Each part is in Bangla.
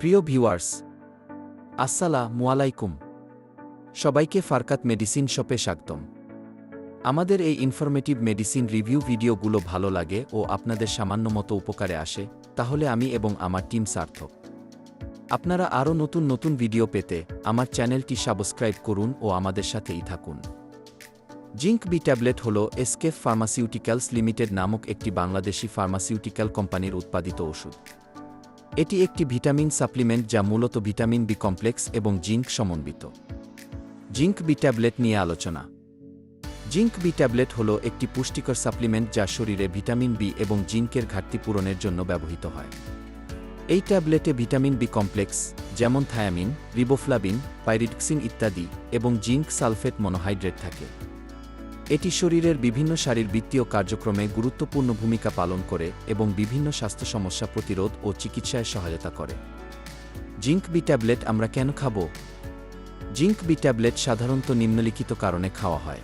প্রিয় ভিউয়ার্স, আসসালামু আলাইকুম। সবাইকে ফারকাত মেডিসিন শপে স্বাগতম। আমাদের এই ইনফরমেটিভ মেডিসিন রিভিউ ভিডিওগুলো ভালো লাগে ও আপনাদের সামান্য মতো উপকারে আসে, তাহলে আমি এবং আমার টিম সার্থক। আপনারা আরও নতুন নতুন ভিডিও পেতে আমার চ্যানেলটি সাবস্ক্রাইব করুন ও আমাদের সাথেই থাকুন। জিঙ্ক বি ট্যাবলেট হল এসকেফ ফার্মাসিউটিক্যালস লিমিটেড নামক একটি বাংলাদেশি ফার্মাসিউটিক্যাল কোম্পানির উৎপাদিত ওষুধ। এটি একটি ভিটামিন সাপ্লিমেন্ট যা মূলত ভিটামিন বি কমপ্লেক্স এবং জিঙ্ক সমন্বিত। জিঙ্ক বি ট্যাবলেট নিয়ে আলোচনা। জিঙ্ক বি ট্যাবলেট হল একটি পুষ্টিকর সাপ্লিমেন্ট যা শরীরে ভিটামিন বি এবং জিঙ্কের ঘাটতি পূরণের জন্য ব্যবহৃত হয়। এই ট্যাবলেটে ভিটামিন বি কমপ্লেক্স, যেমন থায়ামিন, রিবোফ্লাবিন, পাইরিডক্সিন ইত্যাদি এবং জিঙ্ক সালফেট মনোহাইড্রেট থাকে। এটি শরীরের বিভিন্ন শারীরবৃত্তীয় কার্যক্রমে গুরুত্বপূর্ণ ভূমিকা পালন করে এবং বিভিন্ন স্বাস্থ্য সমস্যা প্রতিরোধ ও চিকিৎসায় সহায়তা করে। জিঙ্ক বি ট্যাবলেট আমরা কেন খাব? জিঙ্ক বি ট্যাবলেট সাধারণত নিম্নলিখিত কারণে খাওয়া হয়।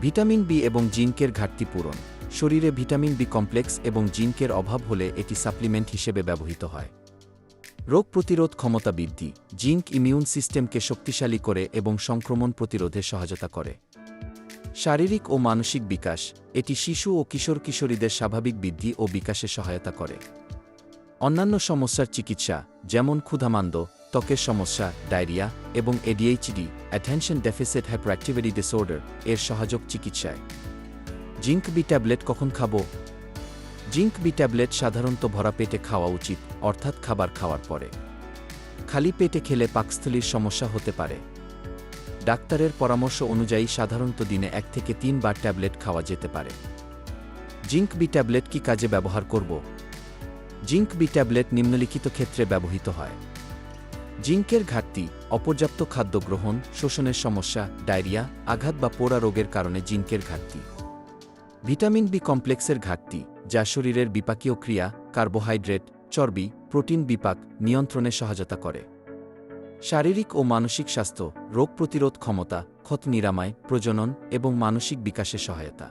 ভিটামিন বি এবং জিঙ্কের ঘাটতি পূরণ। শরীরে ভিটামিন বি কমপ্লেক্স এবং জিঙ্কের অভাব হলে এটি সাপ্লিমেন্ট হিসেবে ব্যবহৃত হয়। রোগ প্রতিরোধ ক্ষমতা বৃদ্ধি। জিঙ্ক ইমিউন সিস্টেমকে শক্তিশালী করে এবং সংক্রমণ প্রতিরোধে সহায়তা করে। শারীরিক ও মানসিক বিকাশ, এটি শিশু ও কিশোর কিশোরীদের স্বাভাবিক বৃদ্ধি ও বিকাশে সহায়তা করে। অন্যান্য সমস্যার চিকিৎসা, যেমন ক্ষুধামান্দ, ত্বকের সমস্যা, ডায়রিয়া এবং ADHD attention deficit hyperactivity disorder এর সহযোগ চিকিৎসায়। জিঙ্ক বি ট্যাবলেট কখন খাব? জিঙ্ক বি ট্যাবলেট সাধারণত ভরা পেটে খাওয়া উচিত, অর্থাৎ খাবার খাওয়ার পরে। খালি পেটে খেলে পাকস্থলীর সমস্যা হতে পারে। ডাক্তারের পরামর্শ অনুযায়ী সাধারণত দিনে এক থেকে তিনবার ট্যাবলেট খাওয়া যেতে পারে। জিঙ্ক বি ট্যাবলেট কি কাজে ব্যবহার করব? জিঙ্ক বি ট্যাবলেট নিম্নলিখিত ক্ষেত্রে ব্যবহৃত হয়। জিঙ্কের ঘাটতি, অপর্যাপ্ত খাদ্য গ্রহণ, শোষণের সমস্যা, ডায়রিয়া, আঘাত বা পোড়া রোগের কারণে জিঙ্কের ঘাটতি। ভিটামিন বি কমপ্লেক্সের ঘাটতি, যা শরীরের বিপাকীয় ক্রিয়া, কার্বোহাইড্রেট, চর্বি, প্রোটিন বিপাক নিয়ন্ত্রণে সহায়তা করে। শারীরিক ও মানসিক স্বাস্থ্য, রোগ প্রতিরোধ ক্ষমতা, ক্ষত নিরাময়, প্রজনন এবং মানসিক বিকাশে সহায়তা।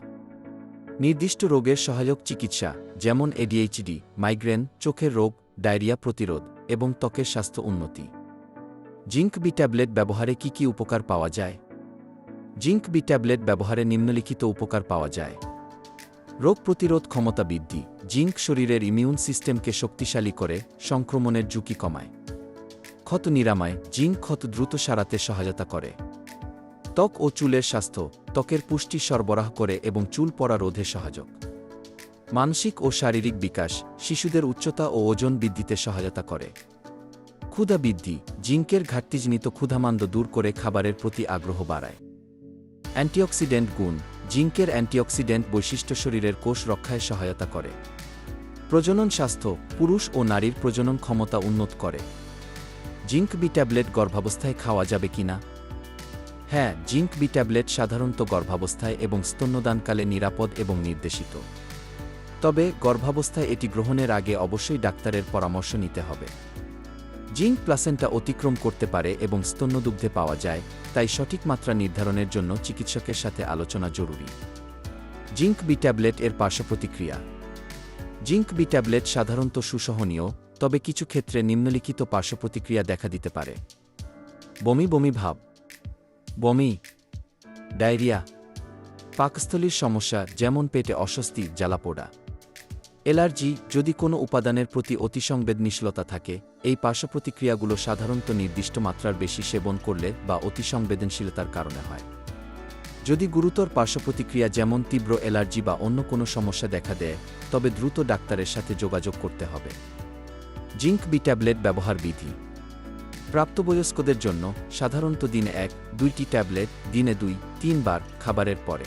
নির্দিষ্ট রোগের সহায়ক চিকিৎসা, যেমন এডিএইচডি মাইগ্রেন চোখের রোগ, ডায়রিয়া প্রতিরোধ এবং ত্বকের স্বাস্থ্য উন্নতি। জিঙ্ক বি ট্যাবলেট ব্যবহারে কি কি উপকার পাওয়া যায়? জিঙ্ক বি ট্যাবলেট ব্যবহারে নিম্নলিখিত উপকার পাওয়া যায়। রোগ প্রতিরোধ ক্ষমতা বৃদ্ধি, জিঙ্ক শরীরের ইমিউন সিস্টেমকে শক্তিশালী করে, সংক্রমণের ঝুঁকি কমায়। ক্ষত নিরাময় জিঙ্ক ক্ষত দ্রুত সারাতে সহায়তা করে। ত্বক ও চুলের স্বাস্থ্য, ত্বকের পুষ্টি সরবরাহ করে এবং চুল পড়া রোধে সহায়ক। মানসিক ও শারীরিক বিকাশ, শিশুদের উচ্চতা ও ওজন বৃদ্ধিতে সহায়তা করে। ক্ষুধা বৃদ্ধি জিঙ্কের ঘাটতিজনিত ক্ষুধামান্দ দূর করে খাবারের প্রতি আগ্রহ বাড়ায়। অ্যান্টিঅক্সিডেন্ট গুণ জিঙ্কের অ্যান্টিঅক্সিডেন্ট বৈশিষ্ট্য শরীরের কোষ রক্ষায় সহায়তা করে। প্রজনন স্বাস্থ্য, পুরুষ ও নারীর প্রজনন ক্ষমতা উন্নত করে। জিঙ্ক বি ট্যাবলেট গর্ভাবস্থায় খাওয়া যাবে কিনা? হ্যাঁ জিঙ্ক বি ট্যাবলেট সাধারণত গর্ভাবস্থায় এবং স্তন্যদানকালে নিরাপদ এবং নির্দেশিত। তবে গর্ভাবস্থায় এটি গ্রহণের আগে অবশ্যই ডাক্তারের পরামর্শ নিতে হবে। জিঙ্ক প্লাসেন্টা অতিক্রম করতে পারে এবং স্তন্যদুগ্ধে পাওয়া যায়, তাই সঠিক মাত্রা নির্ধারণের জন্য চিকিৎসকের সাথে আলোচনা জরুরি। জিঙ্ক বি ট্যাবলেট এর পার্শ্বপ্রতিক্রিয়া জিঙ্ক বি ট্যাবলেট সাধারণত সুসহনীয় তবে কিছু ক্ষেত্রে নিম্নলিখিত পার্শ্বপ্রতিক্রিয়া দেখা দিতে পারে। বমি বমি ভাব। বমি, ডায়রিয়া, পাকস্থলীর সমস্যা, যেমন পেটে অস্বস্তি, জ্বালাপোড়া। এলার্জি, যদি কোনো উপাদানের প্রতি অতিসংবেদনশীলতা থাকে, এই পার্শ্বপ্রতিক্রিয়াগুলো সাধারণত নির্দিষ্ট মাত্রার বেশি সেবন করলে বা অতিসংবেদনশীলতার কারণে হয়। যদি গুরুতর পার্শ্বপ্রতিক্রিয়া যেমন তীব্র এলার্জি বা অন্য কোনো সমস্যা দেখা দেয়, তবে দ্রুত ডাক্তারের সাথে যোগাযোগ করতে হবে। জিঙ্ক বি ট্যাবলেট ব্যবহার বিধি। প্রাপ্তবয়স্কদের জন্য সাধারণত দিনে এক, দুইটি ট্যাবলেট, দিনে দুই, তিনবার খাবারের পরে।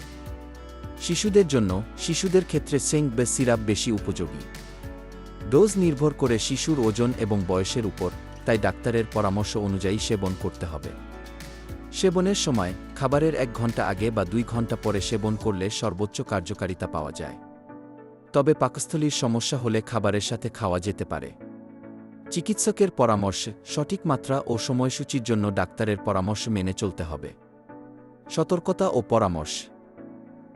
শিশুদের জন্য শিশুদের ক্ষেত্রে সেঙ্ক বে সিরাপ বেশি উপযোগী। ডোজ নির্ভর করে শিশুর ওজন এবং বয়সের উপর, তাই ডাক্তারের পরামর্শ অনুযায়ী সেবন করতে হবে। সেবনের সময় খাবারের এক ঘণ্টা আগে বা দুই ঘণ্টা পরে সেবন করলে সর্বোচ্চ কার্যকারিতা পাওয়া যায়। তবে পাকস্থলীর সমস্যা হলে খাবারের সাথে খাওয়া যেতে পারে। চিকিৎসকের পরামর্শে সঠিক মাত্রা ও সময়সূচির জন্য ডাক্তারের পরামর্শ মেনে চলতে হবে। সতর্কতা ও পরামর্শ।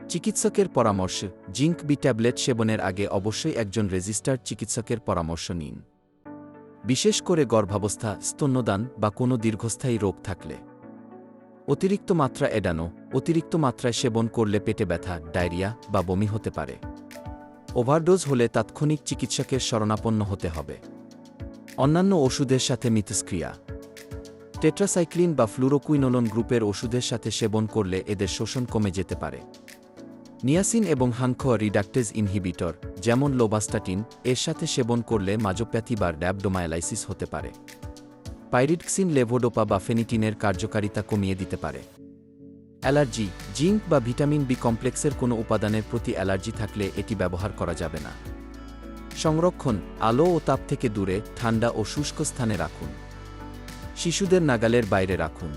চিকিৎসকের পরামর্শ জিঙ্ক বি ট্যাবলেট সেবনের আগে অবশ্যই একজন রেজিস্টার্ড চিকিৎসকের পরামর্শ নিন। বিশেষ করে গর্ভাবস্থা, স্তন্যদান বা কোনো দীর্ঘস্থায়ী রোগ থাকলে। অতিরিক্ত মাত্রা এড়ানো, অতিরিক্ত মাত্রায় সেবন করলে পেটে ব্যথা, ডায়রিয়া বা বমি হতে পারে। ওভারডোজ হলে তাৎক্ষণিক চিকিৎসকের শরণাপন্ন হতে হবে। অন্যান্য ওষুধের সাথে মিথস্ক্রিয়া। টেট্রাসাইক্লিন বা ফ্লুরোকুইনোলন গ্রুপের ওষুধের সাথে সেবন করলে এদের শোষণ কমে যেতে পারে। নিয়াসিন এবং হানখোয়া রিডাক্টেজ ইনহিবিটর, যেমন লোবাস্টাটিন, এর সাথে সেবন করলে মাজোপ্যাথি বা ড্যাবডোমায়ালাইসিস হতে পারে। পাইরিডক্সিন লেভোডোপা বা ফেনিটিনের কার্যকারিতা কমিয়ে দিতে পারে। অ্যালার্জি, জিঙ্ক বা ভিটামিন বি কমপ্লেক্সের কোনো উপাদানের প্রতি অ্যালার্জি থাকলে এটি ব্যবহার করা যাবে না। সংরক্ষণ, আলো ও তাপ থেকে দূরে, ঠান্ডা ও শুষ্ক স্থানে রাখুন। শিশুদের নাগালের বাইরে রাখুন।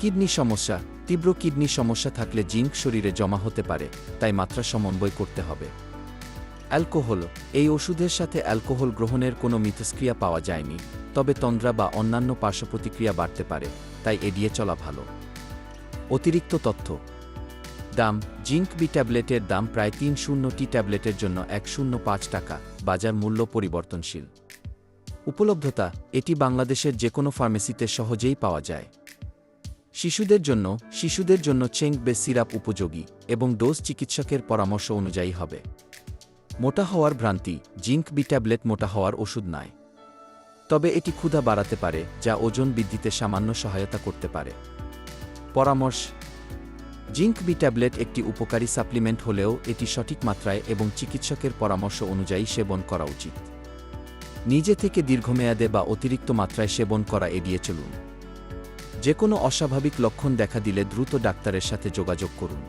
কিডনি সমস্যা, তীব্র কিডনি সমস্যা থাকলে জিঙ্ক শরীরে জমা হতে পারে, তাই মাত্রা সমন্বয় করতে হবে। অ্যালকোহল, এই ওষুধের সাথে অ্যালকোহল গ্রহণের কোনো মিথস্ক্রিয়া পাওয়া যায়নি, তবে তন্দ্রা বা অন্যান্য পার্শ্বপ্রতিক্রিয়া বাড়তে পারে, তাই এড়িয়ে চলা ভালো। অতিরিক্ত তথ্য দাম, জিঙ্ক বি ট্যাবলেটের দাম প্রায় তিন শূন্য টি ট্যাবলেটের জন্য এক শূন্য পাঁচ টাকা, বাজার মূল্য পরিবর্তনশীল। উপলব্ধতা, এটি বাংলাদেশের যে কোনো ফার্মেসিতে সহজেই পাওয়া যায়। শিশুদের জন্য শিশুদের জন্য চেঙ্ক বে সিরাপ উপযোগী এবং ডোজ চিকিৎসকের পরামর্শ অনুযায়ী হবে। মোটা হওয়ার ভ্রান্তি, জিঙ্ক বি ট্যাবলেট মোটা হওয়ার ওষুধ নয়। তবে এটি ক্ষুধা বাড়াতে পারে, যা ওজন বৃদ্ধিতে সামান্য সহায়তা করতে পারে। পরামর্শ জিঙ্ক বি ট্যাবলেট একটি উপকারী সাপ্লিমেন্ট হলেও এটি সঠিক মাত্রায় এবং চিকিৎসকের পরামর্শ অনুযায়ী সেবন করা উচিত। নিজে থেকে দীর্ঘমেয়াদে বা অতিরিক্ত মাত্রায় সেবন করা এড়িয়ে চলুন। যে কোনো অস্বাভাবিক লক্ষণ দেখা দিলে দ্রুত ডাক্তারের সাথে যোগাযোগ করুন।